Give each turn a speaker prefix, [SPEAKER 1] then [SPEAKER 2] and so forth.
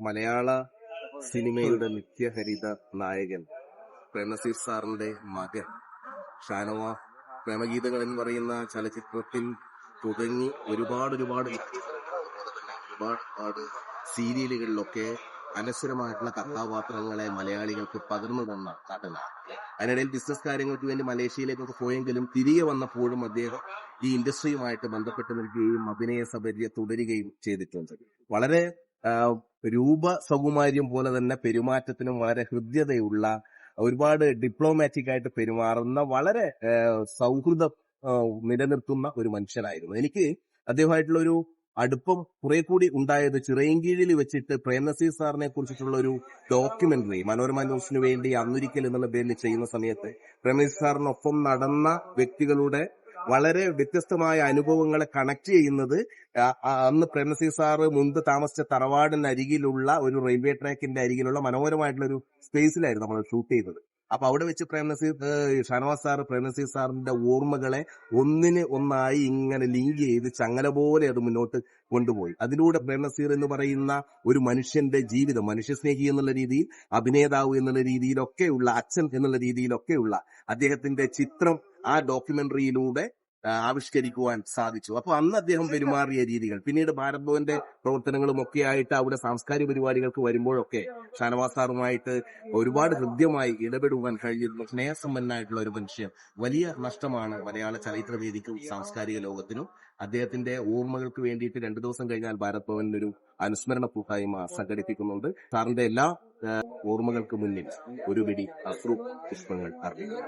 [SPEAKER 1] മലയാള സിനിമയുടെ നിത്യഹരിത നായകൻ പ്രേംനസീർ സാറിന്റെ മകൻ ഷാനവാ. പ്രേമഗീതങ്ങൾ എന്ന് പറയുന്ന ചലച്ചിത്രത്തിൽ തുടങ്ങി ഒരുപാട് ഒരുപാട് ഒരുപാട് സീരിയലുകളിലൊക്കെ അനശ്വരമായിട്ടുള്ള കഥാപാത്രങ്ങളെ മലയാളികൾക്ക് പകർന്നു തന്ന നടനാണ് അതിനിടയിൽ ബിസിനസ് കാര്യങ്ങൾക്ക് വേണ്ടി മലേഷ്യയിലേക്കൊക്കെ പോയെങ്കിലും തിരികെ വന്നപ്പോഴും അദ്ദേഹം ഈ ഇൻഡസ്ട്രിയുമായിട്ട് ബന്ധപ്പെട്ട് നിൽക്കുകയും അഭിനയ സബര്യ തുടരുകയും ചെയ്തിട്ടുണ്ട്. വളരെ രൂപ സൗകുമാര്യം പോലെ തന്നെ പെരുമാറ്റത്തിനും വളരെ ഹൃദ്യതയുള്ള ഒരുപാട് ഡിപ്ലോമാറ്റിക് ആയിട്ട് പെരുമാറുന്ന വളരെ സൗഹൃദം നിലനിർത്തുന്ന ഒരു മനുഷ്യനായിരുന്നു. എനിക്ക് അദ്ദേഹമായിട്ടുള്ള ഒരു അടുപ്പം കുറെ കൂടി ഉണ്ടായത് ചിറയൻകീഴിൽ വെച്ചിട്ട് പ്രേംനസീർ സാറിനെ കുറിച്ചിട്ടുള്ള ഒരു ഡോക്യുമെന്ററി മനോരമ ന്യൂസിന് വേണ്ടി അന്നൊരിക്കൽ എന്നുള്ള പേരിൽ ചെയ്യുന്ന സമയത്ത് പ്രേംനസീർ സാറിനൊപ്പം നടന്ന വ്യക്തികളുടെ വളരെ വ്യത്യസ്തമായ അനുഭവങ്ങളെ കണക്ട് ചെയ്യുന്നത് അന്ന് പ്രേംനസീർ സാറ് മുൻപ് താമസിച്ച തറവാടിന് അരികിലുള്ള ഒരു റെയിൽവേ ട്രാക്കിന്റെ അരികിലുള്ള മനോഹരമായിട്ടുള്ള ഒരു സ്പേസിലായിരുന്നു നമ്മൾ ഷൂട്ട് ചെയ്തത്. അപ്പൊ അവിടെ വെച്ച് പ്രേംനസീർ ഷാനവാസ് സാർ പ്രേംനസീർ സാറിന്റെ ഓർമ്മകളെ ഒന്നിന് ഒന്നായി ഇങ്ങനെ ലിങ്ക് ചെയ്ത് ചങ്ങല പോലെ അത് മുന്നോട്ട് കൊണ്ടുപോയി. അതിലൂടെ പ്രേംനസീർ എന്ന് പറയുന്ന ഒരു മനുഷ്യന്റെ ജീവിതം മനുഷ്യസ്നേഹി എന്നുള്ള രീതിയിൽ അഭിനേതാവ് എന്നുള്ള രീതിയിലൊക്കെയുള്ള അച്ഛൻ എന്നുള്ള രീതിയിലൊക്കെയുള്ള അദ്ദേഹത്തിന്റെ ചിത്രം ആ ഡോക്യുമെന്ററിയിലൂടെ ആവിഷ്കരിക്കുവാൻ സാധിച്ചു. അപ്പൊ അന്ന് അദ്ദേഹം പെരുമാറിയ രീതികൾ പിന്നീട് ഭാരത് ഭവന്റെ പ്രവർത്തനങ്ങളും ഒക്കെ ആയിട്ട് അവിടെ സാംസ്കാരിക പരിപാടികൾക്ക് വരുമ്പോഴൊക്കെ ഷാനവാസ് സാറുമായിട്ട് ഒരുപാട് ഹൃദ്യമായി ഇടപെടുവാൻ കഴിയുന്ന സ്നേഹസമ്പന്നായിട്ടുള്ള ഒരു മനുഷ്യൻ. വലിയ നഷ്ടമാണ് മലയാള ചലച്ചിത്ര വേദിക്കും സാംസ്കാരിക ലോകത്തിനും. അദ്ദേഹത്തിന്റെ ഓർമ്മകൾക്ക് വേണ്ടിയിട്ട് രണ്ടു ദിവസം കഴിഞ്ഞാൽ ഭാരത് ഭവനിൽ ഒരു അനുസ്മരണ കൂട്ടായ്മ സംഘടിപ്പിക്കുന്നുണ്ട്. സാറിന്റെ എല്ലാ ഓർമ്മകൾക്ക് മുന്നിൽ ഒരു പിടി അശ്രു പുഷ്പങ്ങൾ അർപ്പിക്കുന്നു.